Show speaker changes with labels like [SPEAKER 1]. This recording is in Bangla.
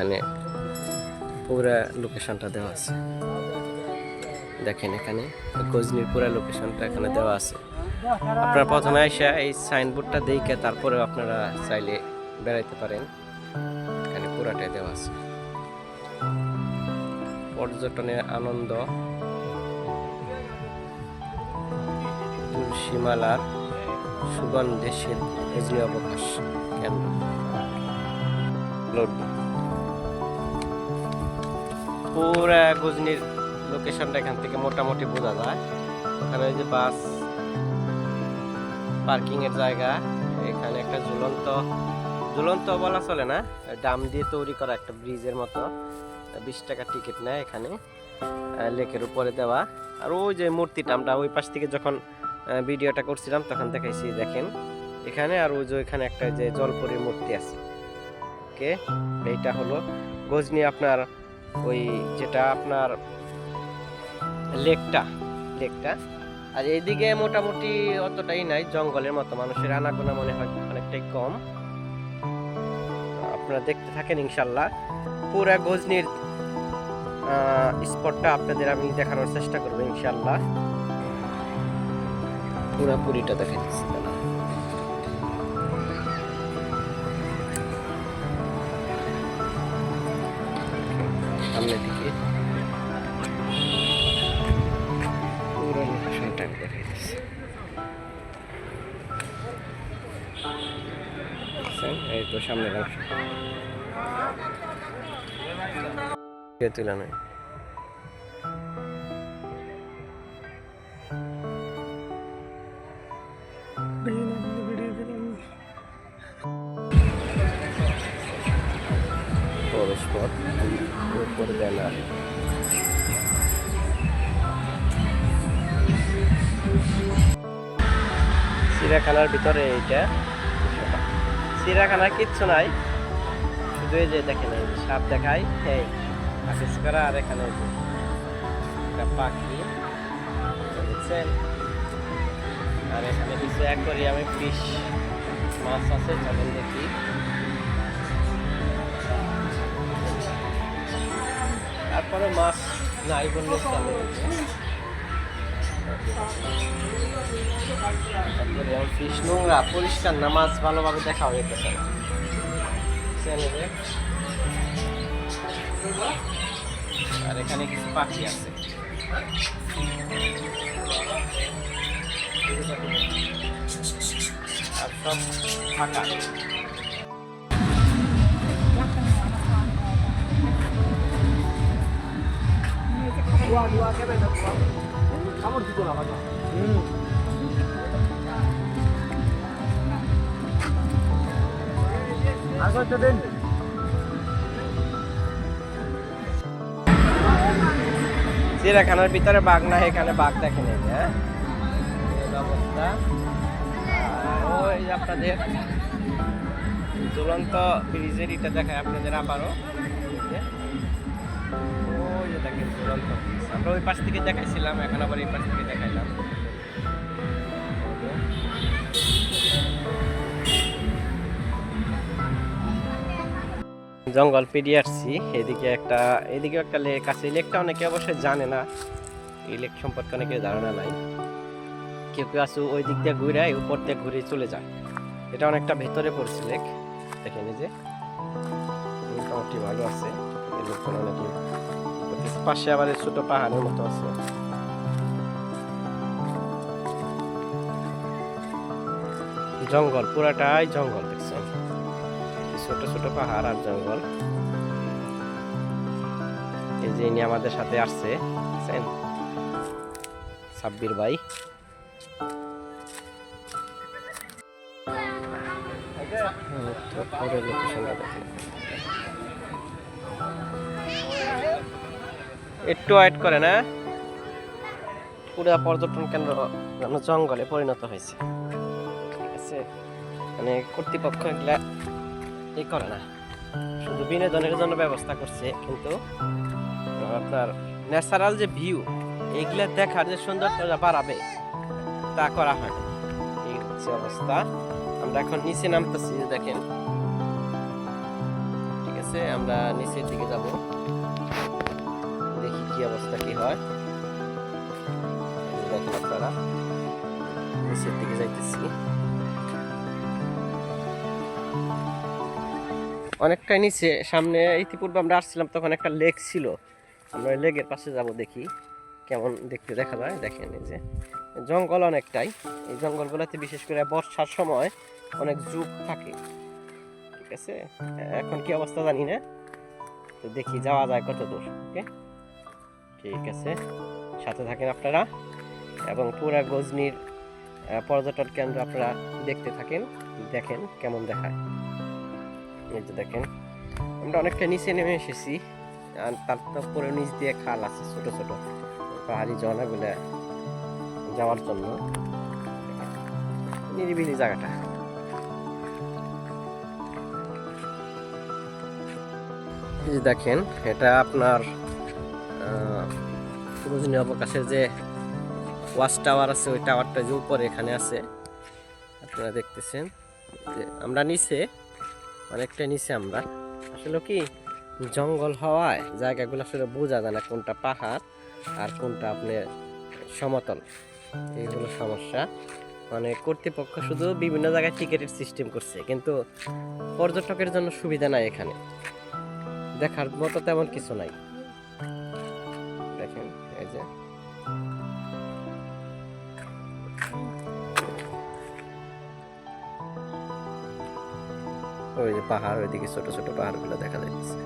[SPEAKER 1] এখানে পুরা লোকেশনটা দেওয়া আছে। দেখেন এখানে গজনির পুরা লোকেশনটা এখানে দেওয়া আছে। আপনারা প্রথমে এসে এই সাইনবোর্ডটা দেখে তারপরে আপনারা চাইলে বেড়াইতে পারেন। এখানে পুরাটাই দেওয়া আছে। পর্যটনের আনন্দ। তুলসীমালার সুগন্ধে শিল্প অবকাশ। কেন্দ্র পুরা গজনির লোকেশনটা এখান থেকে মোটামুটি বোঝা যায়। ওখানে যে বাস পার্কিং এর জায়গা, এখানে একটা ঝুলন্ত ঝুলন্ত বলা চলে না, ডাম দিয়ে তৈরি করা একটা ব্রিজের মতো। বিশ টাকা টিকিট নেয় এখানে লেকের উপরে দেওয়া। আর ওই যে মূর্তিটা আমরা ওই পাশ থেকে যখন ভিডিওটা করছিলাম, তখন দেখাইছি, দেখেন। এখানে আর ওই যে ওইখানে একটা যে জলপরীর মূর্তি আছে। ওকে, এইটা হলো গজনি আপনার ওই যেটা আপনার লেকটা লেকটা। আর এইদিকে মোটামুটি অতটাই নাই, জঙ্গলের মতো মানুষের আনাগোনা মনে হয় অনেকটাই কম। আপনারা দেখতে থাকেন ইনশাল্লাহ। পুরা গজনির স্পটটা আপনাদের আমি দেখানোর চেষ্টা করব ইনশাল্লাহ। পুরাপুরিটা দেখে দিচ্ছি দাঁড়ান। সামনে দিকে। পুরো লোকেশনটা আমি দেখাই সামনের অংশ। কে বড় স্পট উপরে ব্যানার চিড়িয়াখানার ভিতরে এইটা। চিড়িয়াখানার কিচ্ছু নাই। শুধু এই যে দেখেন সাপ দেখাই এই আশিস করা আর এখানে একটা পাখি। দেখছেন আর এখানে কিছু অ্যাকোরিয়ামে ফিশ মাছ আছে, চলেন দেখি। তারপরে মাছ নাই বললে চলে। তারপরে ফিশ নোংরা, পরিষ্কার না, মাছ ভালোভাবে দেখা হয়ে গেছে আর এখানে কিছু পাখি আছে। আর সব ফাঁকা। চিড়িয়াখানার ভিতরে বাঘ না এখানে বাঘ দেখে যে, হ্যাঁ অবস্থা ওই আপনাদের ঝুলন্ত ব্রিজের ইটা দেখায় আপনাদের আবারও আমরা ওই পাশ থেকে দেখাইছিলাম, এখন আবার এই পাশ থেকে দেখাইলাম। জঙ্গল পেরিয়ে আসছি, এদিকে একটা এদিকে একটা লেক আছে। লেকটা অনেকে অবশ্যই জানে না। এই লেক সম্পর্কে অনেকে ধারণা নাই। কেউ কেউ আছে ওই দিক দিয়ে ঘুরে উপর দিয়ে ঘুরে চলে যায়। এটা অনেকটা ভেতরে পড়ছে লেক এই যে, মোটামুটি ভালো আছে। এই লেকটা অনেকে। পাশে আবার ছোট পাহাড়ের মতো আছে জঙ্গল, পুরাটাই জঙ্গল দেখছেন ছোট ছোট পাহাড় আর জঙ্গল এই যে ইনি আমাদের সাথে আসছে? সাব্বির ভাই লোকেশনটা দেখেন। একটু ওয়েট করে না পুরো পর্যটন কেন্দ্র জঙ্গলে পরিণত হয়েছে। ঠিক আছে? মানে কর্তৃপক্ষ এগুলা ই করে না। শুধু বিনোদনের জন্য ব্যবস্থা করছে, কিন্তু আপনার ন্যাচারাল যে ভিউ এইগুলা দেখার যে সৌন্দর্যটা বাড়াবে, তা করা হয় এই হচ্ছে অবস্থা। আমরা এখন নিচে নামতেছি দেখেন। ঠিক আছে? আমরা নিচের দিকে যাব। কি অবস্থা, কি হয়? নিচের দিকে যাইতেছি। অনেকটাই নিচে, সামনে ইতিপূর্বে আমরা আসছিলাম, তখন একটা লেক ছিল। আমরা লেকের পাশে যাব দেখি, কেমন দেখতে দেখা যায়। দেখেন এই যে, জঙ্গল অনেকটাই। এই জঙ্গলগুলোতে বিশেষ করে বর্ষার সময় অনেক যুগ থাকে। ঠিক আছে? এখন কি অবস্থা জানি না। তো দেখি, যাওয়া যায় কত দূর ওকে? ঠিক আছে। সাথে থাকেন আপনারা এবং পুরা গজনির পর্যটন কেন্দ্র আপনারা দেখতে থাকেন, দেখেন কেমন দেখায়। এই যে দেখেন, আমরা অনেকটা নিচে নেমে এসেছি। আর তার তারপরে নিচ দিয়ে খাল আছে ছোট ছোট, পাহাড়ি ঝর্ণাগুলো যাওয়ার জন্য। নিরিবিলি জায়গাটা। দেখেন, এটা আপনার রজনী অবকাশের যে ওয়াচ টাওয়ার আছে, ওই টাওয়ারটা যে উপরে এখানে আছে। আপনারা দেখতেছেন যে আমরা নিচে, অনেকটা নিচে আমরা। আসলে কি, জঙ্গল হওয়ায় জায়গাগুলো আসলে বোঝা যায় না কোনটা পাহাড় আর কোনটা আপনার সমতল। এইগুলো সমস্যা। মানে কর্তৃপক্ষ শুধু বিভিন্ন জায়গায় টিকিটের সিস্টেম করছে, কিন্তু পর্যটকের জন্য সুবিধা নাই এখানে। দেখার মতো তেমন কিছু নাই। ওই যে পাহাড় ওইদিকে ছোট ছোট পাহাড়গুলো দেখা যাচ্ছে।